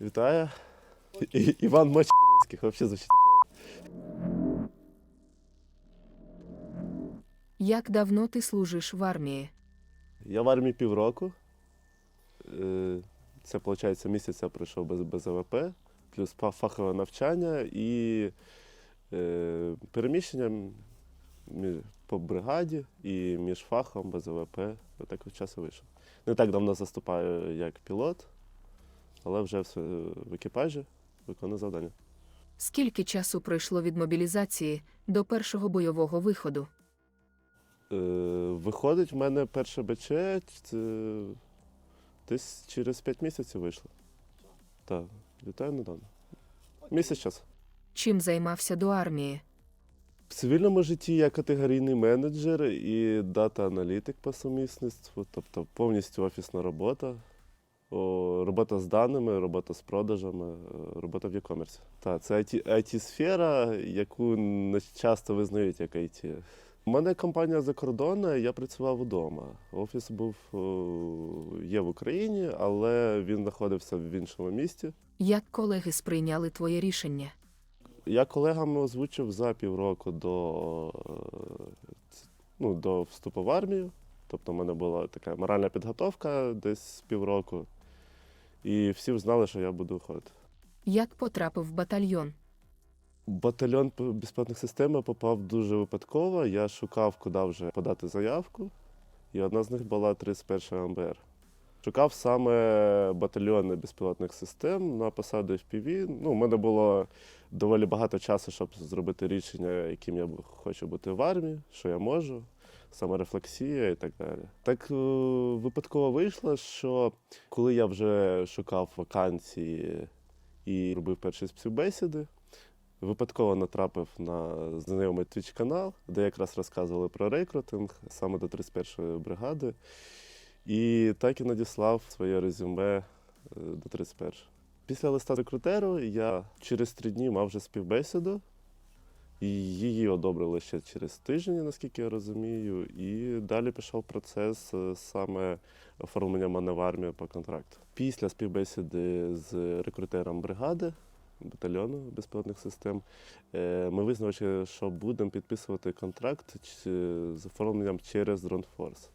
Вітаю. І- Іван Мачківський, взагалі звучить. Як давно ти служиш в армії? Я в армії півроку. Е, Це, виходить, місяць я пройшов без, без АВП, плюс фахове навчання і е, переміщення мі- по бригаді і між фахом без АВП. Отак от часу вийшов. Не так давно заступаю як пілот, але вже в, в екіпажі виконую завдання. Скільки часу пройшло від мобілізації до першого бойового виходу? Е, виходить, в мене перше БЧ це десь через 5 місяців вийшло. Так, вітаю недавно. Місяць час. Чим займався до армії? В цивільному житті я категорійний менеджер і дата-аналітик по сумісництву, тобто повністю офісна робота. Робота з даними, робота з продажами, е, робота в e-commerce. Так, це IT, сфера яку не часто визнають як IT. У мене компанія закордонна, я працював вдома. Офіс був є в Україні, але він знаходився в іншому місті. Як колеги сприйняли твоє рішення? Я колегам озвучив за півроку до, е, ну, до вступу в армію. Тобто в мене була така моральна підготовка десь півроку. І всі знали, що я буду ходити. Як потрапив в батальйон? Батальйон безпілотних систем я попав дуже випадково. Я шукав, куди вже подати заявку, і одна з них була 31 МБР. Шукав саме батальйони безпілотних систем на посаду FPV. Ну, у мене було доволі багато часу, щоб зробити рішення, яким я хочу бути в армії, що я можу, саморефлексія і так далі. Так е, випадково вийшло, що коли я вже шукав вакансії і робив перші співбесіди, Випадково натрапив на знайомий твіч канал, де якраз розказували про рекрутинг саме до 31-ї бригади. І так і надіслав своє резюме е, до 31-ї. Після листа рекрутеру я через три дні мав вже співбесіду, і її одобрили ще через тиждень, наскільки я розумію. І далі пішов процес е, саме оформлення мене в армію по контракту. Після співбесіди з рекрутером бригади батальйону безпілотних систем. Е, Ми визначили, що будемо підписувати контракт з оформленням через DroneForce.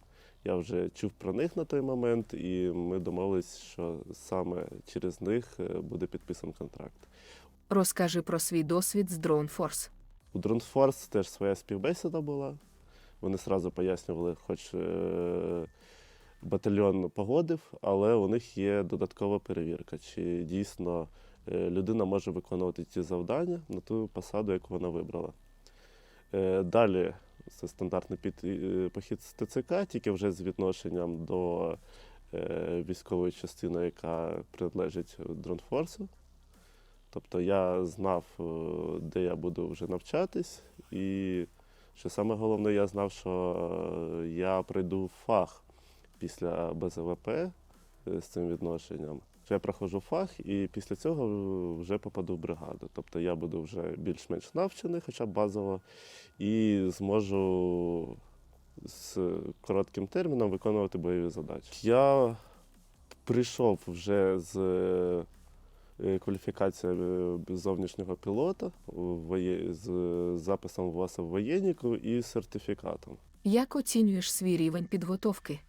Я вже чув про них на той момент, і ми домовились, що саме через них е, буде підписаний контракт. Розкажи про свій досвід з Force. У DroneForce теж своя співбесіда була. Вони одразу пояснювали, хоч е, батальйон погодив, але у них є додаткова перевірка, чи дійсно е, людина може виконувати ті завдання на ту посаду, яку вона вибрала. Е, Далі це стандартний під, похід з ТЦК, тільки вже з відношенням до військової частини, яка приналежить DroneForce. Тобто я знав, е, де я буду вже навчатись, і що саме головне, я знав, що е, я пройду фах після БЗВП е, з цим відношенням. Я проходжу фах і після цього вже попаду в бригаду. Тобто я буду вже більш-менш навчений, хоча б базово, і зможу з коротким терміном виконувати бойові задачі. Я прийшов вже з е, кваліфікацією зовнішнього пілота з записом ВАСа в воєнніку і сертифікатом. Як оцінюєш свій рівень підготовки?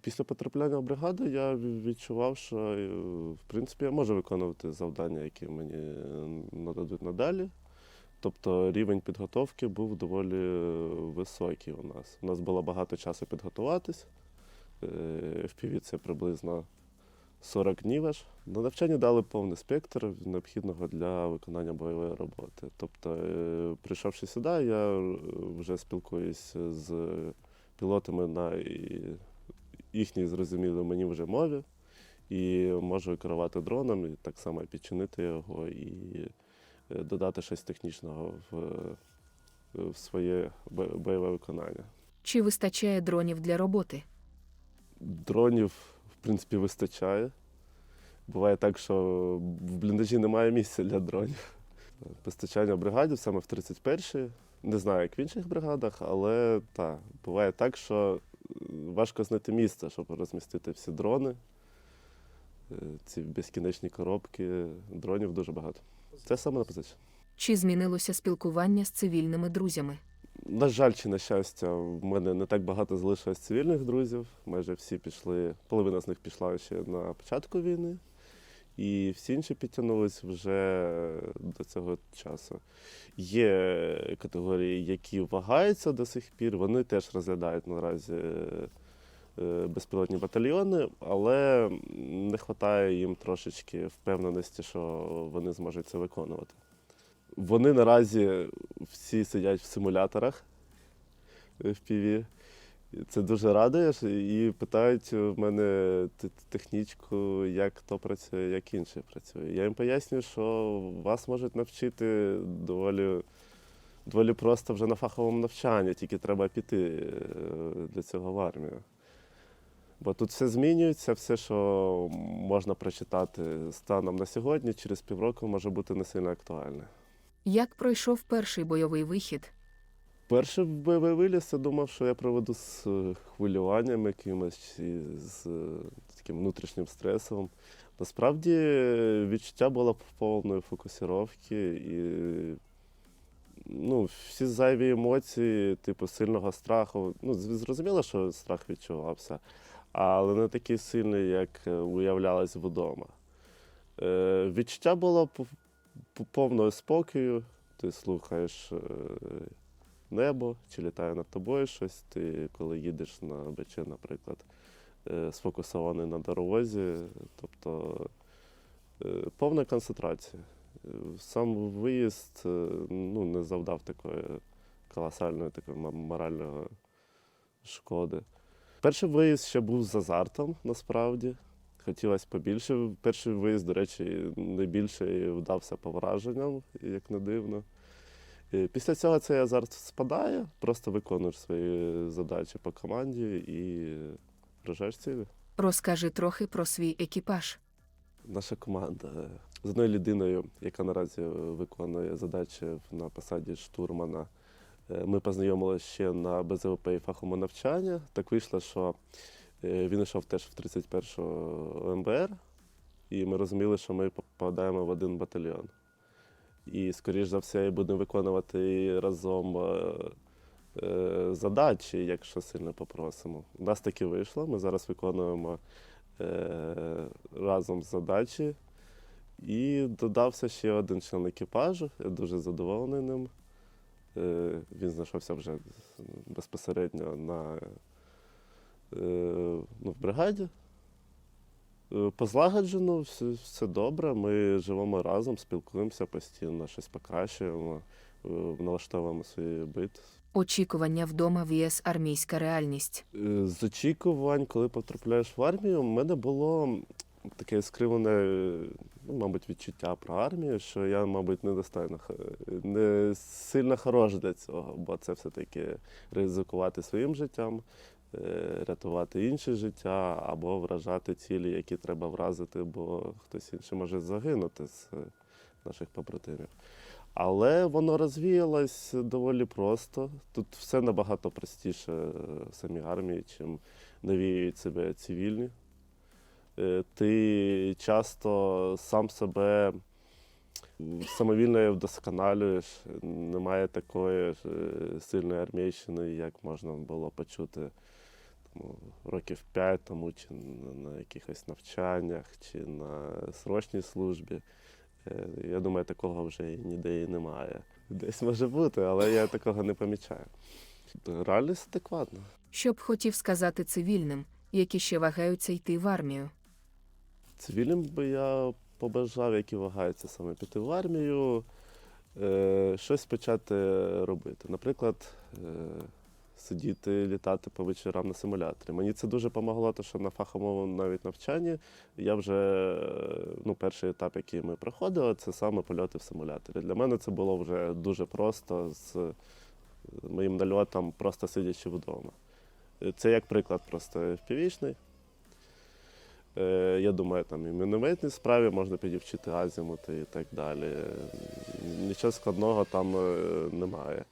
Після потрапляння в бригаду я відчував, що е, в принципі я можу виконувати завдання, які мені е, нададуть надалі. Тобто рівень підготовки був доволі е, високий у нас. У нас було багато часу підготуватись. Е, FPV це приблизно 40 днів аж. На навчання дали повний спектр необхідного для виконання бойової роботи. Тобто, е, прийшовши сюди, я е, вже спілкуюсь з пілотами на їхній зрозумілій мені вже мові, і можу керувати дроном, і так само підчинити його і е, додати щось технічного в, в своє бойове виконання. Чи вистачає дронів для роботи? Дронів, принципі, вистачає. Буває так, що в бліндажі немає місця для дронів. Постачання бригадів саме в 31-й. Не знаю, як в інших бригадах, але так, буває так, що е, важко знайти місце, щоб розмістити всі дрони. е, ці безкінечні коробки, дронів дуже багато. Це саме на позиції. Чи змінилося спілкування з цивільними друзями? На жаль, чи на щастя, в мене не так багато залишилось цивільних друзів. Майже всі пішли, половина з них пішла ще на початку війни, і всі інші підтягнулись вже до цього часу. Є категорії, які вагаються до сих пір, вони теж розглядають наразі е, безпілотні батальйони, але не вистачає їм трошечки впевненості, що вони зможуть це виконувати. Вони наразі всі сидять в симуляторах в піві. Це дуже радує і питають в мене технічку, як то працює, як інше працює. Я їм пояснюю, що вас можуть навчити доволі, доволі просто вже на фаховому навчанні, тільки треба піти е, для цього в армію. Бо тут все змінюється, все, що можна прочитати станом на сьогодні, через півроку може бути не сильно актуальне. Як пройшов перший бойовий вихід? Перший бойовий виліз, я думав, що я проведу з е, хвилюванням якимось і з е, таким внутрішнім стресом. Насправді відчуття було повної фокусировки і ну, всі зайві емоції, типу сильного страху. Ну, зрозуміло, що страх відчувався, але не такий сильний, як е, уявлялось вдома. Е, відчуття було повного спокою. Ти слухаєш е, небо, чи літає над тобою щось. Ти, коли їдеш на БЧ, наприклад, е, сфокусований на дорозі, тобто е, повна концентрація. Сам виїзд ну, не завдав такої колосальної такої моральної шкоди. Перший виїзд ще був з азартом, насправді. Хотілося побільше. Перший виїзд, до речі, найбільше вдався по враженням, як не дивно. Е, Після цього цей азарт спадає, просто виконуєш свої задачі по команді і вражаєш цілі. Розкажи трохи про свій екіпаж. Наша команда з одною людиною, яка наразі виконує задачі на посаді штурмана. е, Ми познайомилися ще на БЗВП і фаховому навчанні. Так вийшло, що він йшов теж в 31-го МБР, і ми розуміли, що ми попадаємо в один батальйон. І, скоріш за все, будемо виконувати разом е, е, задачі, якщо сильно попросимо. У нас таки вийшло. Ми зараз виконуємо е, разом задачі. І додався ще один член екіпажу. Я дуже задоволений ним. Е, Він знайшовся вже безпосередньо на, е, ну, в бригаді. Е, Позлагоджено, все, все добре. Ми живемо разом, спілкуємося постійно, щось покращуємо, е, налаштовуємо свій бит. Очікування вдома vs армійська реальність. Е, З очікувань, коли потрапляєш в армію, в мене було таке скривлене, е, ну, мабуть, відчуття про армію, що я, мабуть, недостатньо х- не сильно хорош для цього, бо це все-таки ризикувати своїм життям, е, рятувати інше життя або вражати цілі, які треба вразити, бо хтось інший може загинути з е, наших побратимів. Але воно розвіялось доволі просто. Тут все набагато простіше е, в самій армії, чим навіюють себе цивільні. Е, Ти часто сам себе самовільно вдосконалюєш. Немає такої е, сильної армійщини, як можна було почути років п'ять тому, чи на- якихось навчаннях, чи на срочній службі. Е, Я думаю, такого вже ніде і немає. Десь може бути, але я такого не помічаю. Реальність адекватна. Що б хотів сказати цивільним, які ще вагаються йти в армію? Цивільним би я побажав, які вагаються саме піти в армію, е, щось почати робити. Наприклад, е, сидіти, літати по вечорам на симуляторі. Мені це дуже допомогло, тому що на фаховому навіть навчанні я вже ну, перший етап, який ми проходили, це саме польоти в симуляторі. Для мене це було вже дуже просто з моїм нальотом, просто сидячи вдома. Це як приклад просто впівічний. Е, Я думаю, там і в мінометній справі можна підівчити азімути і так далі. Нічого складного там е, немає.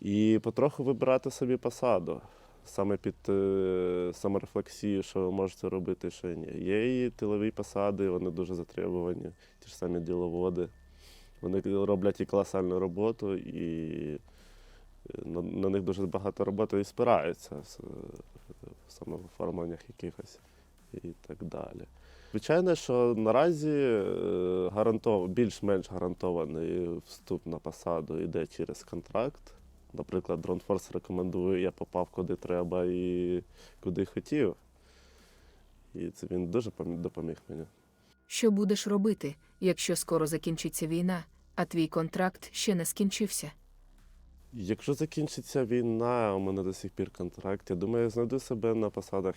І потроху вибирати собі посаду. саме під е, саморефлексію, що ви можете робити, що ні. Є і тилові посади, вони дуже затребувані, ті ж самі діловоди. Вони роблять і колосальну роботу, і е, на, на них дуже багато роботи і спираються саме в оформленнях якихось і так далі. Звичайно, що наразі е, гарантов... більш-менш гарантований вступ на посаду йде через контракт. Наприклад, DroneForce рекомендує, я попав куди треба і куди хотів. І це він дуже допоміг мені. Що будеш робити, якщо скоро закінчиться війна, а твій контракт ще не скінчився? Якщо закінчиться війна, у мене до сих пір контракт, я думаю, я знайду себе на посадах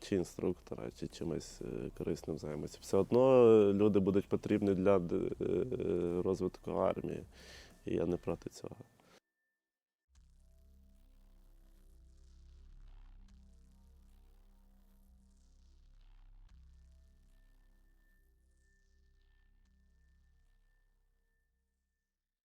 чи інструктора, чи чимось е, корисним займатися. Все одно е, люди будуть потрібні для е, розвитку армії, і я не проти цього.